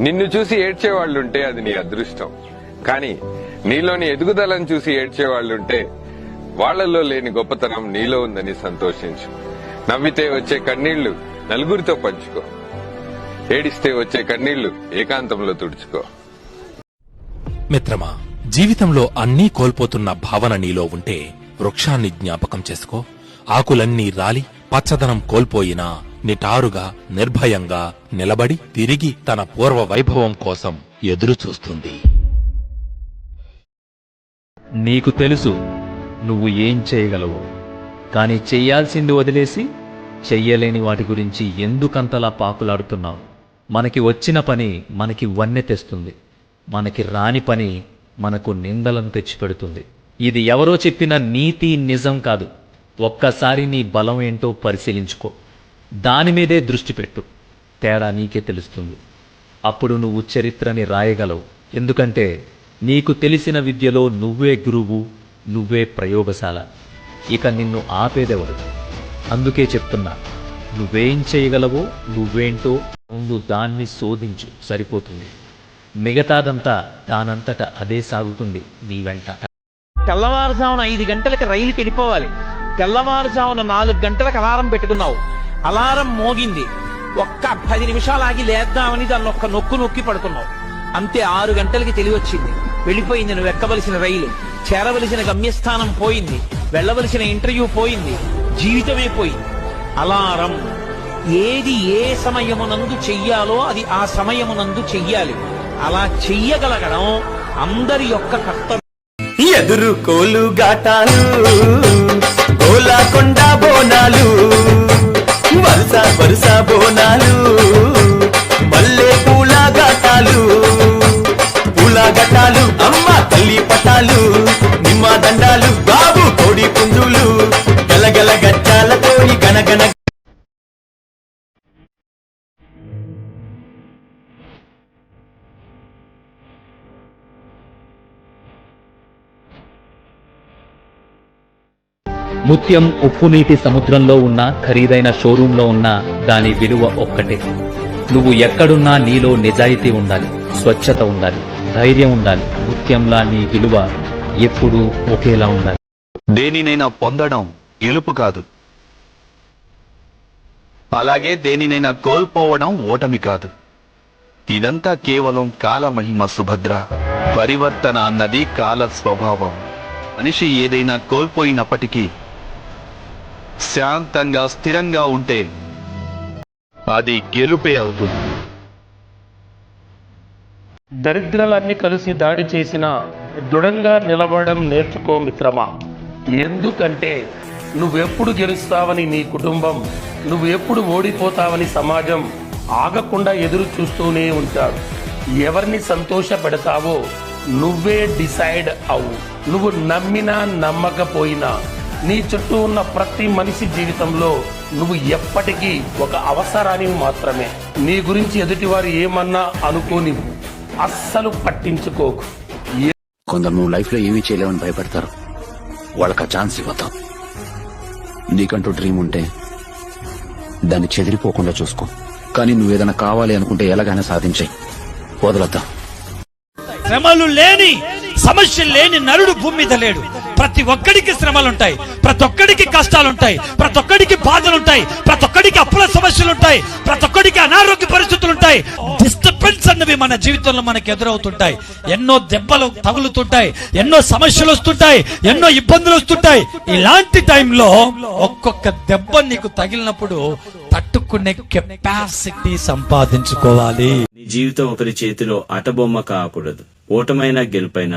నిన్ను చూసి ఏడ్చేవాళ్ళుంటే అది నీ అదృష్టం. కానీ నీలోని ఎదుగుదలను చూసి ఏడ్చేవాళ్ళుంటే వాళ్ళలో లేని గొప్పతనం నీలో ఉందని సంతోషించు. నవ్వితే వచ్చే కన్నీళ్ళు నలుగురితో పంచుకో. ఏడిస్తే వచ్చే కన్నీళ్ళు ఏకాంతంలో తుడుచుకో. మిత్రమా జీవితంలో అన్నీ కోల్పోతున్న భావన నీలో ఉంటే వృక్షాన్ని జ్ఞాపకం చేసుకో. ఆకులన్నీ రాలి పచ్చదనం కోల్పోయినా నిటారుగా నిర్భయంగా నిలబడి తిరిగి తన పూర్వ వైభవం కోసం ఎదురుచూస్తుంది నీకు తెలుసు నువ్వు ఏం చేయగలవు. కానీ చెయ్యాల్సింది వదిలేసి చెయ్యలేని వాటి గురించి ఎందుకంతలా పాకులాడుతున్నావు? మనకి వచ్చిన పని మనకి వన్నె తెస్తుంది. మనకి రాని పని మనకు నిందలను తెచ్చిపెడుతుంది. ఇది ఎవరో చెప్పిన నీతి నిజం కాదు. ఒక్కసారి నీ బలం ఏంటో పరిశీలించుకో. దాని మీదే దృష్టి పెట్టు. తేడా నీకే తెలుస్తుంది. అప్పుడు నువ్వు చరిత్రని రాయగలవు. ఎందుకంటే నీకు తెలిసిన విద్యలో నువ్వే గురువు నువ్వే ప్రయోగశాల. ఇక నిన్ను ఆపేదెవరు? అందుకే చెప్తున్నా నువ్వేం చేయగలవో నువ్వేంటో ముందు దాన్ని శోధించు. సరిపోతుంది. మిగతాదంతా దానంతట అదే సాగుతుంది నీ వెంట. తెల్లవారుజామున ఐదు గంటలకు రైలుకి వెళ్ళిపోవాలి తెల్లవారుజామున నాలుగు గంటలకు అలారం పెట్టుకున్నావు. అలారం మోగింది. ఒక్క పది నిమిషాలు ఆగి లేద్దామని దాన్ని ఒక్క నొక్కు నొక్కి పడుకున్నావు. అంతే ఆరు గంటలకి తెలివచ్చింది. వెళ్ళిపోయింది నువ్వు ఎక్కవలసిన రైలు. చేరవలసిన గమ్యస్థానం పోయింది. వెళ్ళవలసిన ఇంటర్వ్యూ పోయింది. జీవితమే పోయింది. అలారం. ఏది ఏ సమయమునందు చెయ్యాలో అది ఆ సమయమునందు చెయ్యాలి. అలా చెయ్యగలగడం అందరి యొక్క కర్తవ్యం. ఎదురు కోలు గాటాలు గోలాకొండ బోనాలు వరుస వరుస బోనాలు. ముత్యం ఉప్పునీటి సముద్రంలో ఉన్న ఖరీదైన షోరూంలో ఉన్న దాని విలువ ఒక్కటే. నువ్వు ఎక్కడున్నా నీలో నిజాయితీ ఉండాలి స్వచ్ఛత ఉండాలి ధైర్యం ఉండాలి. ముత్యంలా నీ విలువ ఎప్పుడూ ఒకేలా ఉండాలి. దేనినైనా పొందడం గెలుపు కాదు. అలాగే దేనినైనా కోల్పోవడం ఓటమి కాదు. ఇదంతా కేవలం కాల మహిమ సుభద్ర. పరివర్తన అన్నది కాల స్వభావం. మనిషి ఏదైనా కోల్పోయినప్పటికీ శాంతంగా స్థిరంగా ఉంటే అది గెలుపే అవుతుంది. దరిద్రాలన్నీ కలిసి దాడి చేసిన దృఢంగా నిలబడడం నేర్చుకో మిత్రమా. ఎందుకంటే నువ్వెప్పుడు గెలుస్తావని నీ కుటుంబం నువ్వు ఎప్పుడు ఓడిపోతావని సమాజం ఆగకుండా ఎదురు చూస్తూనే ఉంటారు. ఎవరిని సంతోషపెడతావో నువ్వే డిసైడ్ అవు నువ్వు నమ్మినా నమ్మకపోయినా నీ చుట్టూ ఉన్న ప్రతి మనిషి జీవితంలో నువ్వు ఎప్పటికీ ఒక అవసరానికి మాత్రమే. నీ గురించి ఎదుటివారు ఏమన్నా అనుకోని అస్సలు పట్టించుకోకు. కొందరు నువ్వు లైఫ్లో ఏమీ చేయలేవని భయపడతారు. వాళ్ళకి ఆ ఛాన్స్ ఇవ్వతాం. నీకంటూ డ్రీమ్ ఉంటే దాన్ని చెదిరిపోకుండా చూసుకో. కానీ నువ్వేదైనా కావాలి అనుకుంటే ఎలాగైనా సాధించాయి. వదలొద్దా. శ్రమలు లేని సమస్యలు లేని నరుడు భూమి మీద లేడు. ప్రతి ఒక్కడికి శ్రమలుంటాయి ప్రతి ఒక్కడికి కష్టాలుంటాయి ప్రతి ఒక్కడికి బాధలుంటాయి ప్రతి ఒక్కడికి అప్పుల సమస్యలుంటాయి ప్రతి ఒక్కడికి అనారోగ్య పరిస్థితులుంటాయి. డిస్టర్బెన్స్ అన్నవి మన జీవితంలో మనకు ఎదురవుతుంటాయి. ఎన్నో దెబ్బలు తగులుతుంటాయి ఎన్నో సమస్యలు వస్తుంటాయి ఎన్నో ఇబ్బందులు వస్తుంటాయి. ఇలాంటి టైంలో ఒక్కొక్క దెబ్బ నీకు తగిలినప్పుడు తట్టుకునే కెపాసిటీ సంపాదించుకోవాలి. నీ జీవితం ఒకరి చేతిలో అటబొమ్మ కాకూడదు. ఓటమైన గెలుపైన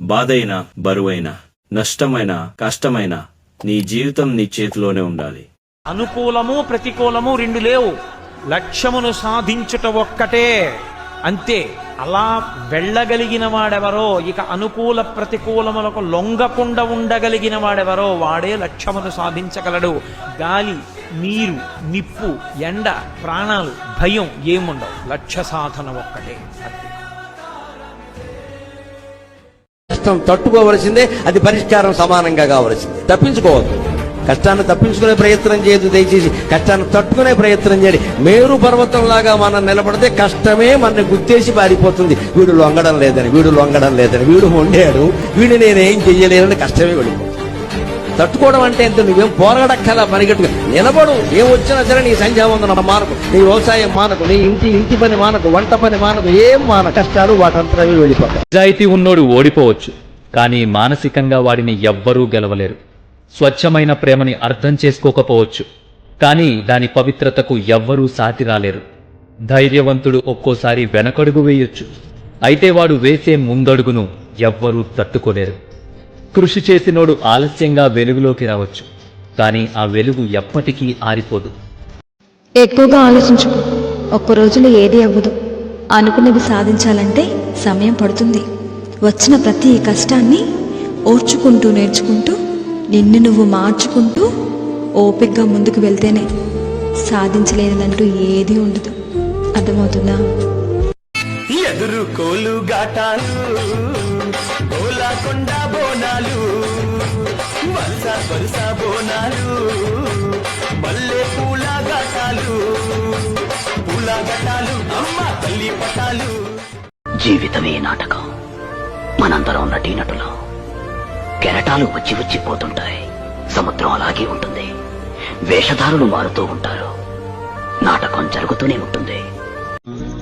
బాధైనా బరువైన. నష్టమైన కష్టమైన నీ జీవితం నీ చేతిలోనే ఉండాలి. అనుకూలము ప్రతికూలము రెండు లేవు. లక్ష్యమును సాధించుట ఒక్కటే. అంతే అలా వెళ్ళగలిగిన వాడెవరో ఇక అనుకూల ప్రతికూలములకు లొంగకుండా ఉండగలిగిన వాడెవరో వాడే లక్ష్యమును సాధించగలడు. గాలి నీరు నిప్పు ఎండ ప్రాణాలు భయం ఏముండవు. లక్ష్య సాధన ఒక్కటే. కష్టం తట్టుకోవలసిందే అది పరిష్కారం సమానంగా కావలసిందే. తప్పించుకోవద్దు. కష్టాన్ని తప్పించుకునే ప్రయత్నం చేయదు దయచేసి. కష్టాన్ని తట్టుకునే ప్రయత్నం చేయండి. మేరు పర్వతంలాగా మనం నిలబడితే కష్టమే మన గుర్తేసి పారిపోతుంది. వీడు లొంగడం లేదని వీడు లొంగడం లేదని వీడు వండాడు వీడు నేనేం చెయ్యలేనని కష్టమే వెళ్ళిపోతుంది తట్టుకోవడం అంటే ఎంత? నువ్వేం పోరాడక్కల పరిగెట్టుగా నిలబడు. ఏం వచ్చినా సరే నీ సంధ్యావందన మానకు నీ వ్యవసాయం మానకు. నీ ఇంటి ఇంటి పని మానకు. వంట పని మానకు. ఏం మాన కష్టాలు వాటంతరవి వెళ్ళిపోతాయి. నిజాయితీ ఉన్నోడు ఓడిపోవచ్చు కానీ మానసికంగా వాడిని ఎవ్వరూ గెలవలేరు. స్వచ్ఛమైన ప్రేమని అర్థం చేసుకోకపోవచ్చు కానీ దాని పవిత్రతకు ఎవ్వరూ సాటి రాలేరు. ధైర్యవంతుడు ఒక్కోసారి వెనకడుగు వేయొచ్చు. అయితే వాడు వేసే ముందడుగును ఎవ్వరూ తట్టుకోలేరు. కృషి చేసినోడు ఆలస్యంగా వెలుగులోకి రావచ్చు. కానీ ఆ వెలుగు ఎప్పటికీ ఆరిపోదు. ఎక్కువగా ఆలోచించుకో ఒక్క రోజులో ఏది అవ్వదు. అనుకున్నది సాధించాలంటే సమయం పడుతుంది. వచ్చిన ప్రతి కష్టాన్ని ఓర్చుకుంటూ నేర్చుకుంటూ నిన్ను నువ్వు మార్చుకుంటూ ఓపికగా ముందుకు వెళ్తేనే సాధించలేనిదంటూ ఏదీ ఉండదు. అర్థమవుతుందా? ఎదురు కోలు గాటాలు గోలాకొండ బోనాలు వరుస వరుస బోనాలు మల్లె పూల గాటాలు పూల గటాలు అమ్మ తల్లి పటాలు. జీవితమే నాటకం. మనందరం నటీనటులం. కెరటాలు వచ్చి వచ్చి పోతుంటాయి. సముద్రం అలాగే ఉంటుంది. వేషధారులు మారుతూ ఉంటారు. నాటకం జరుగుతూనే ఉంటుంది.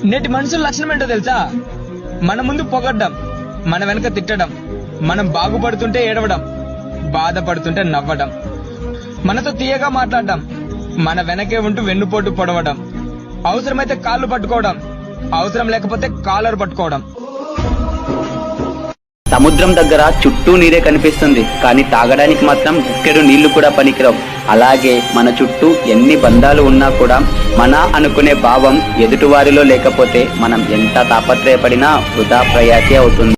నేటి మనుషుల లక్షణం ఏంటో తెలుసా? మన ముందు పొగడ్డం మన వెనక తిట్టడం. మనం బాగుపడుతుంటే ఏడవడం బాధపడుతుంటే నవ్వడం. మనతో తీయగా మాట్లాడడం మన వెనకే ఉంటూ వెన్నుపోటు పొడవడం. అవసరమైతే కాళ్ళు పట్టుకోవడం అవసరం లేకపోతే కాలర్ పట్టుకోవడం. సముద్రం దగ్గర చుట్టూ నీరే కనిపిస్తుంది కానీ తాగడానికి మాత్రం ఇక్కడ నీళ్ళు కూడా పనికిరావు. అలాగే మన చుట్టూ ఎన్ని బంధాలు ఉన్నా కూడా మన అనుకునే భావం ఎదుటివారిలో లేకపోతే మనం ఎంత తాపత్రయపడినా వృధా ప్రయాసే అవుతుంది.